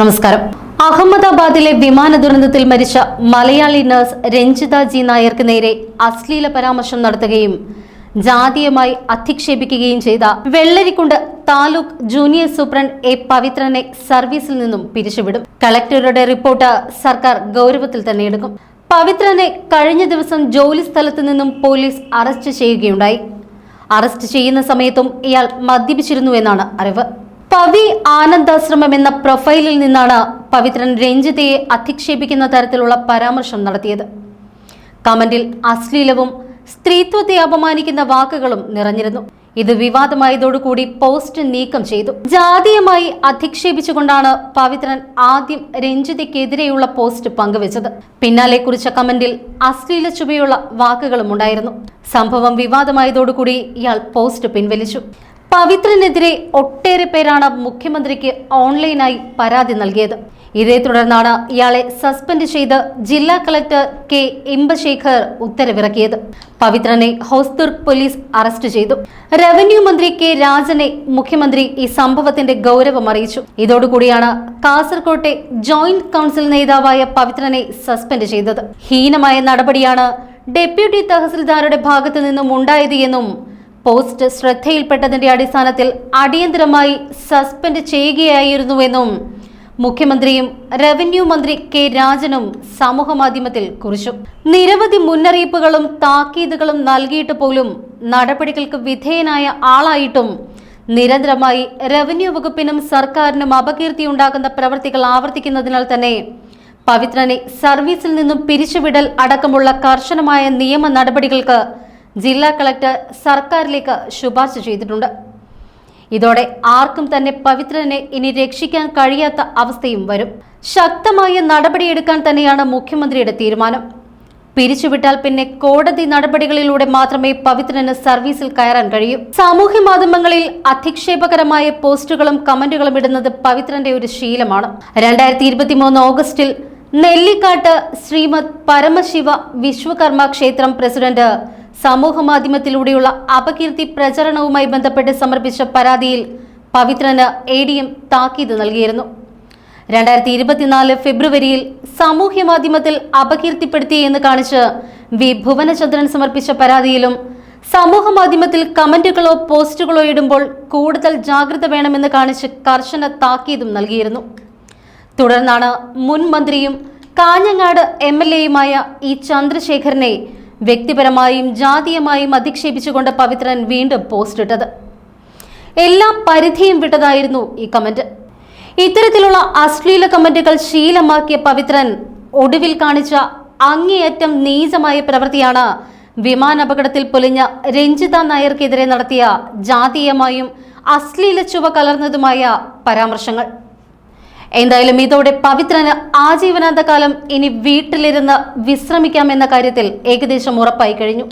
നമസ്കാരം. അഹമ്മദാബാദിലെ വിമാന ദുരന്തത്തിൽ മരിച്ച മലയാളി നഴ്സ് രഞ്ജിത ജി നായർക്ക് നേരെ അശ്ലീല പരാമർശം നടത്തുകയും ജാതീയമായി അധിക്ഷേപിക്കുകയും ചെയ്ത Vellarikundu taluk junior superintendent A പവിത്രനെ സർവീസിൽ നിന്നും പിരിച്ചുവിടും. കളക്ടറുടെ റിപ്പോർട്ട് സർക്കാർ ഗൗരവത്തിൽ തന്നെ എടുക്കും. പവിത്രനെ കഴിഞ്ഞ ദിവസം ജോലി സ്ഥലത്ത് നിന്നും പോലീസ് അറസ്റ്റ് ചെയ്യുകയുണ്ടായി. അറസ്റ്റ് ചെയ്യുന്ന സമയത്തും ഇയാൾ മദ്യപിച്ചിരുന്നു എന്നാണ് അറിവ്. പവി ആനന്ദാശ്രമം എന്ന പ്രൊഫൈലിൽ നിന്നാണ് പവിത്രൻ രഞ്ജിതയെ അധിക്ഷേപിക്കുന്ന തരത്തിലുള്ള പരാമർശം നടത്തിയത്. കമന്റിൽ അശ്ലീലവും സ്ത്രീത്വത്തെ അപമാനിക്കുന്ന വാക്കുകളും നിറഞ്ഞിരുന്നു. ഇത് വിവാദമായതോടുകൂടി പോസ്റ്റ് നീക്കം ചെയ്തു. ജാതീയമായി അധിക്ഷേപിച്ചുകൊണ്ടാണ് പവിത്രൻ ആദ്യം രഞ്ജിതയ്ക്കെതിരെയുള്ള പോസ്റ്റ് പങ്കുവച്ചത്. പിന്നാലെ കുറിച്ച കമന്റിൽ അശ്ലീല ചുവയുള്ള വാക്കുകളും ഉണ്ടായിരുന്നു സംഭവം വിവാദമായതോടുകൂടി ഇയാൾ പോസ്റ്റ് പിൻവലിച്ചു. പവിത്രനെതിരെ ഒട്ടേറെ പേരാണ് മുഖ്യമന്ത്രിക്ക് ഓൺലൈനായി പരാതി നൽകിയത്. ഇതേ തുടർന്നാണ് ഇയാളെ സസ്പെൻഡ് ചെയ്ത് ജില്ലാ കളക്ടർ കെ ഇമ്പശേഖർ ഉത്തരവിറക്കിയത്. പവിത്രനെ ഹോസ്ദുർഗ് പോലീസ് അറസ്റ്റ് ചെയ്തു. റവന്യൂ മന്ത്രി കെ രാജനെ മുഖ്യമന്ത്രി ഈ സംഭവത്തിന്റെ ഗൗരവം അറിയിച്ചു. ഇതോടുകൂടിയാണ് കാസർകോട്ടെ ജോയിന്റ് കൗൺസിൽ നേതാവായ പവിത്രനെ സസ്പെൻഡ് ചെയ്തത്. ഹീനമായ നടപടിയാണ് ഡെപ്യൂട്ടി തഹസിൽദാരുടെ ഭാഗത്തു നിന്നും ഉണ്ടായത് എന്നും പോസ്റ്റ് ശ്രദ്ധയിൽപ്പെട്ടതിന്റെ അടിസ്ഥാനത്തിൽ അടിയന്തരമായി സസ്പെൻഡ് ചെയ്യുകയായിരുന്നുവെന്നും മുഖ്യമന്ത്രിയും റവന്യൂ മന്ത്രി കെ രാജനും സമൂഹമാധ്യമത്തിൽ കുറിച്ചു. നിരവധി മുന്നറിയിപ്പുകളും താക്കീതുകളും നൽകിയിട്ട് പോലും നടപടികൾക്ക് വിധേയനായ ആളായിട്ടും നിരന്തരമായി റവന്യൂ വകുപ്പിനും സർക്കാരിനും അപകീർത്തി ഉണ്ടാകുന്ന പ്രവൃത്തികൾ ആവർത്തിക്കുന്നതിനാൽ തന്നെ പവിത്രനെ സർവീസിൽ നിന്നും പിരിച്ചുവിടൽ അടക്കമുള്ള കർശനമായ നിയമ നടപടികൾക്ക് ജില്ലാ കളക്ടർ സർക്കാരിലേക്ക് ശുപാർശ ചെയ്തിട്ടുണ്ട്. ഇതോടെ ആർക്കും തന്നെ പവിത്രനെ ഇനി രക്ഷിക്കാൻ കഴിയാത്ത അവസ്ഥയും വരും. ശക്തമായ നടപടിയെടുക്കാൻ തന്നെയാണ് മുഖ്യമന്ത്രിയുടെ തീരുമാനം. പിരിച്ചുവിട്ടാൽ പിന്നെ കോടതി നടപടികളിലൂടെ മാത്രമേ പവിത്രന് സർവീസിൽ കയറാൻ കഴിയൂ. സാമൂഹ്യ മാധ്യമങ്ങളിൽ അധിക്ഷേപകരമായ പോസ്റ്റുകളും കമന്റുകളും ഇടുന്നത് പവിത്രന്റെ ഒരു ശീലമാണ്. രണ്ടായിരത്തി ഇരുപത്തിമൂന്ന് ഓഗസ്റ്റിൽ നെല്ലിക്കാട്ട് ശ്രീമദ് പരമശിവ വിശ്വകർമ്മ ക്ഷേത്രം പ്രസിഡന്റ് സമൂഹ മാധ്യമത്തിലൂടെയുള്ള അപകീർത്തി പ്രചരണവുമായി ബന്ധപ്പെട്ട് സമർപ്പിച്ച പരാതിയിൽ പവിത്രന് എ ഡി എം താക്കീത് നൽകിയിരുന്നു. രണ്ടായിരത്തി ഇരുപത്തിനാല് ഫെബ്രുവരിയിൽ സാമൂഹ്യ മാധ്യമത്തിൽ അപകീർത്തിപ്പെടുത്തി എന്ന് കാണിച്ച് വി. ഭുവനചന്ദ്രൻ സമർപ്പിച്ച പരാതിയിലും സമൂഹ മാധ്യമത്തിൽ കമന്റുകളോ പോസ്റ്റുകളോ ഇടുമ്പോൾ കൂടുതൽ ജാഗ്രത വേണമെന്ന് കാണിച്ച് കർശന താക്കീതും നൽകിയിരുന്നു. തുടർന്നാണ് മുൻ മന്ത്രിയും കാഞ്ഞങ്ങാട് എം എൽ എയുമായ ഇ ചന്ദ്രശേഖരനെ വ്യക്തിപരമായും ജാതീയമായും അധിക്ഷേപിച്ചുകൊണ്ട് പവിത്രൻ വീണ്ടും പോസ്റ്റ് ഇട്ടത്. എല്ലാ പരിധിയും വിട്ടതായിരുന്നു ഈ കമന്റ് ഇത്തരത്തിലുള്ള അശ്ലീല കമന്റുകൾ ശീലമാക്കിയ പവിത്രൻ ഒടുവിൽ കാണിച്ച അങ്ങേയറ്റം നീചമായ പ്രവൃത്തിയാണ് വിമാനാപകടത്തിൽ പൊലിഞ്ഞ രഞ്ജിത നായർക്കെതിരെ നടത്തിയ ജാതീയമായും അശ്ലീല ചുവ കലർന്നതുമായ പരാമർശങ്ങൾ. എന്തായാലും ഇതോടെ പവിത്രന് ആജീവനാന്ത കാലം ഇനി വീട്ടിലിരുന്ന് വിശ്രമിക്കാം എന്ന കാര്യത്തിൽ ഏകദേശം ഉറപ്പായി കഴിഞ്ഞു.